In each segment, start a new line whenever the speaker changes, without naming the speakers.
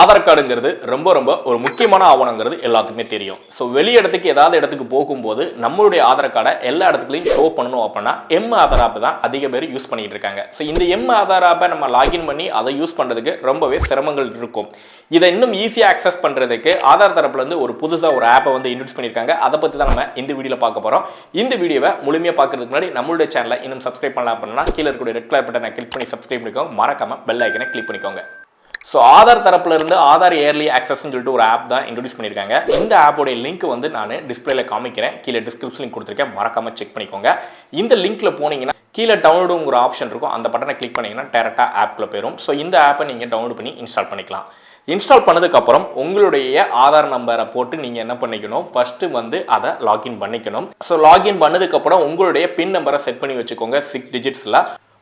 ஆதார் கார்டுங்கிறது ரொம்ப ரொம்ப ஒரு முக்கியமான ஆவணங்கிறது எல்லாத்துக்குமே தெரியும். ஸோ வெளி இடத்துக்கு ஏதாவது இடத்துக்கு போகும்போது நம்மளுடைய ஆதார் கார்டை எல்லா இடத்துலையும் ஷோ பண்ணணும் அப்படின்னா எம் ஆதார் ஆப் தான் அதிக பேர் யூஸ் பண்ணிட்டு இருக்காங்க. ஸோ இந்த எம் ஆதார் ஆப்பை நம்ம லாகின் பண்ணி அதை யூஸ் பண்ணுறதுக்கு ரொம்பவே சிரமங்கள் இருக்கும். இதை இன்னும் ஈஸியாக அக்சஸ் பண்ணுறதுக்கு ஆதார் தரப்புலேருந்து ஒரு புதுசாக ஒரு ஆப்பை வந்து இன்ட்ரடியூஸ் பண்ணியிருக்காங்க. அதை பற்றி தான் நம்ம இந்த வீடியோவில் பார்க்க போகிறோம் இந்த வீடியோவை முழுமையாக பார்க்கறதுக்கு முன்னாடி நம்மளுடைய சேனலை இன்னும் சப்ஸ்கிரைப் பண்ணலாம் அப்படின்னா கீழே இருக்கக்கூடிய ரெட் கலர் பட்டனை கிளிக் பண்ணி சப்ஸ்கிரைப் பண்ணிக்கோங்க. மறக்காமல் பெல் ஐக்கனை கிளிக் பண்ணிக்கோங்க. ஸோ ஆதார் தரப்புல இருந்து ஆதார் இயர்லி ஆக்சஸ்னு சொல்லிட்டு ஒரு ஆப் தான் இன்ட்ரடியூஸ் பண்ணியிருக்காங்க. இந்த ஆப்போடைய லிங்க் வந்து நான் டிஸ்பிளேல காமிக்கிறேன். கீழே டிஸ்கிரிப்ஷன் லிங்க் கொடுத்துருக்கேன். மறக்காம செக் பண்ணிக்கோங்க. இந்த லிங்க்ல போனீங்கன்னா கீழே டவுன்லோடுங்கிற ஆப்ஷன் இருக்கும். அந்த பட்டனை கிளிக் பண்ணீங்கன்னா டேரெக்டாக ஆப்ல போயிடும் ஸோ இந்த ஆப்பை நீங்கள் டவுன்லோட் பண்ணி இன்ஸ்டால் பண்ணிக்கலாம். இன்ஸ்டால் பண்ணதுக்கப்புறம் உங்களுடைய ஆதார் நம்பரை போட்டு நீங்கள் என்ன பண்ணிக்கணும்? ஃபஸ்ட்டு வந்து அதை லாகின் பண்ணிக்கணும். ஸோ லாகின் பண்ணதுக்கப்புறம் உங்களுடைய பின் நம்பரை செட் பண்ணி வச்சுக்கோங்க. சிக்ஸ் டிஜிட்ஸில்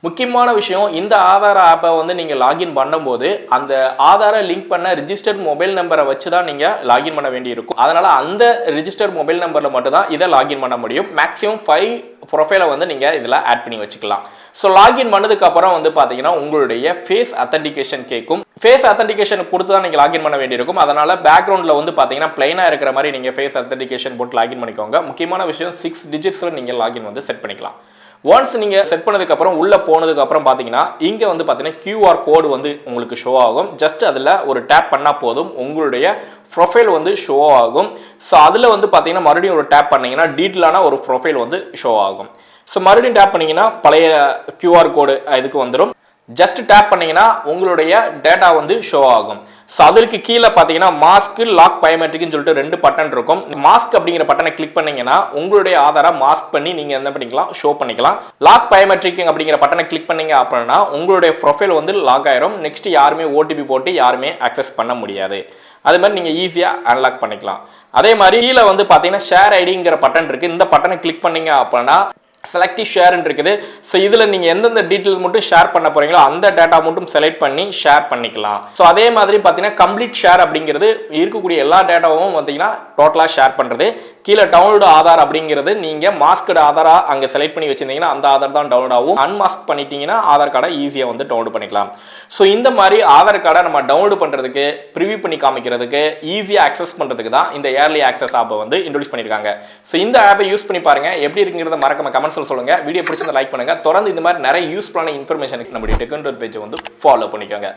முக்கியமான விஷயம் இந்த ஆதார் ஆப்பை வந்து நீங்கள் லாகின் பண்ணும்போது அந்த ஆதாரை லிங்க் பண்ண ரிஜிஸ்டர் மொபைல் நம்பரை வச்சு தான் நீங்கள் லாகின் பண்ண வேண்டியிருக்கும். அதனால் அந்த ரிஜிஸ்டர் மொபைல் நம்பரில் மட்டும் தான் இதை லாகின் பண்ண முடியும். மேக்ஸிமம் ஃபைவ் ப்ரொஃபைலை வந்து நீங்கள் இதில் ஆட் பண்ணி வச்சுக்கலாம். ஸோ லாகின் பண்ணதுக்கப்புறம் வந்து பார்த்தீங்கன்னா உங்களுடைய ஃபேஸ் அத்தன்டிகேஷன் கேட்கும் ஃபேஸ் அத்தன்டிகேஷன் கொடுத்து தான் நீங்கள் லாகின் பண்ண வேண்டியிருக்கும். அதனால் பேக்ரவுண்டில் வந்து பார்த்தீங்கன்னா பிளைனாக இருக்கிற மாதிரி நீங்கள் ஃபேஸ் அத்தன்டிகேஷன் போட்டு லாகின் பண்ணிக்கோங்க. முக்கியமான விஷயம் சிக்ஸ் டிஜிட்ஸில் நீங்கள் லாகின் வந்து செட் பண்ணிக்கலாம். ஒன்ஸ் நீங்கள் செட் பண்ணதுக்கப்புறம் உள்ளே போனதுக்கப்புறம் பார்த்தீங்கன்னா இங்கே வந்து பார்த்தீங்கன்னா க்யூஆர் கோடு வந்து உங்களுக்கு ஷோ ஆகும். ஜஸ்ட் அதில் ஒரு டேப் பண்ணால் போதும். உங்களுடைய ப்ரொஃபைல் வந்து ஷோ ஆகும். ஸோ அதில் வந்து பார்த்தீங்கன்னா மறுபடியும் ஒரு டேப் பண்ணீங்கன்னா டீட்டெயிலான ஒரு ப்ரொஃபைல் வந்து ஷோ ஆகும். ஸோ மறுபடியும் டேப் பண்ணீங்கன்னா பழைய கியூஆர் கோடு இதுக்கு வந்துடும் ஜஸ்ட் டேப் பண்ணீங்கன்னா உங்களுடைய டேட்டா வந்து ஷோ ஆகும். ஸோ அதற்கு கீழே பார்த்தீங்கன்னா மாஸ்க் லாக் பயோமெட்ரிக்னு சொல்லிட்டு ரெண்டு பட்டன் இருக்கும். மாஸ்க் அப்படிங்கிற பட்டனை கிளிக் பண்ணீங்கன்னா உங்களுடைய ஆதாரை மாஸ்க் பண்ணி நீங்கள் என்ன பண்ணிக்கலாம் ஷோ பண்ணிக்கலாம். லாக் பயோமெட்ரிக் அப்படிங்கிற பட்டனை கிளிக் பண்ணீங்க அப்படின்னா உங்களுடைய ப்ரொஃபைல் வந்து லாக் ஆயிரும். நெக்ஸ்ட் யாருமே ஓடிபி போட்டு யாருமே அக்சஸ் பண்ண முடியாது. அது மாதிரி நீங்கள் ஈஸியாக அன்லாக் பண்ணிக்கலாம். அதே மாதிரி கீழே வந்து பார்த்தீங்கன்னா ஷேர் ஐடிங்கிற பட்டன் இருக்குது இந்த பட்டனை கிளிக் பண்ணீங்க அப்படின்னா செலக்டிவ் ஷேர்னு இருக்குது. ஸோ இதில் நீங்கள் எந்தெந்த டீட்டெயில்ஸ் மட்டும் ஷேர் பண்ண போகிறீங்களோ அந்த டேட்டா மட்டும் செலக்ட் பண்ணி ஷேர் பண்ணிக்கலாம். ஸோ அதே மாதிரி பார்த்தீங்கன்னா கம்ப்ளீட் ஷேர் அப்படிங்கிறது இருக்கக்கூடிய எல்லா டேட்டாவும் பார்த்தீங்கன்னா டோட்டலாக ஷேர் பண்ணுறது கீழே டவுன்லோடு ஆதார் அப்படிங்கிறது நீங்கள் மாஸ்கடு ஆதாராக அங்கே செலக்ட் பண்ணி வச்சிருந்தீங்கன்னா அந்த ஆதார் தான் டவுன்லோட் ஆகும். அன்மாஸ்க் பண்ணிட்டீங்கன்னா ஆதார் கார்டை ஈஸியாக வந்து டவுன்லோட் பண்ணிக்கலாம். ஸோ இந்த மாதிரி ஆதார் கார்டை நம்ம டவுன்லோட் பண்ணுறதுக்கு ப்ரிவியூ பண்ணி காமிக்கிறதுக்கு ஈஸியாக அக்சஸ் பண்ணுறதுக்கு தான் இந்த ஏர்லி ஆக்சஸ் ஆப்பை வந்து இன்ட்ரடியூஸ் பண்ணியிருக்காங்க ஸோ இந்த ஆப்பை யூஸ் பண்ணி பாருங்கள் எப்படி இருக்குங்கிறத மறக்காம கமெண்ட்ஸில் சொல்லுங்க. வீடியோ பிடிச்சிருந்தா லைக் பண்ணுங்க. தொடர்ந்து இந்த மாதிரி நிறைய யூஸ்ஃபுல்லான இன்ஃபர்மேஷனுக்கு நம்மளுடைய டெக்கன் பேஜை வந்து ஃபாலோ பண்ணிக்கோங்க.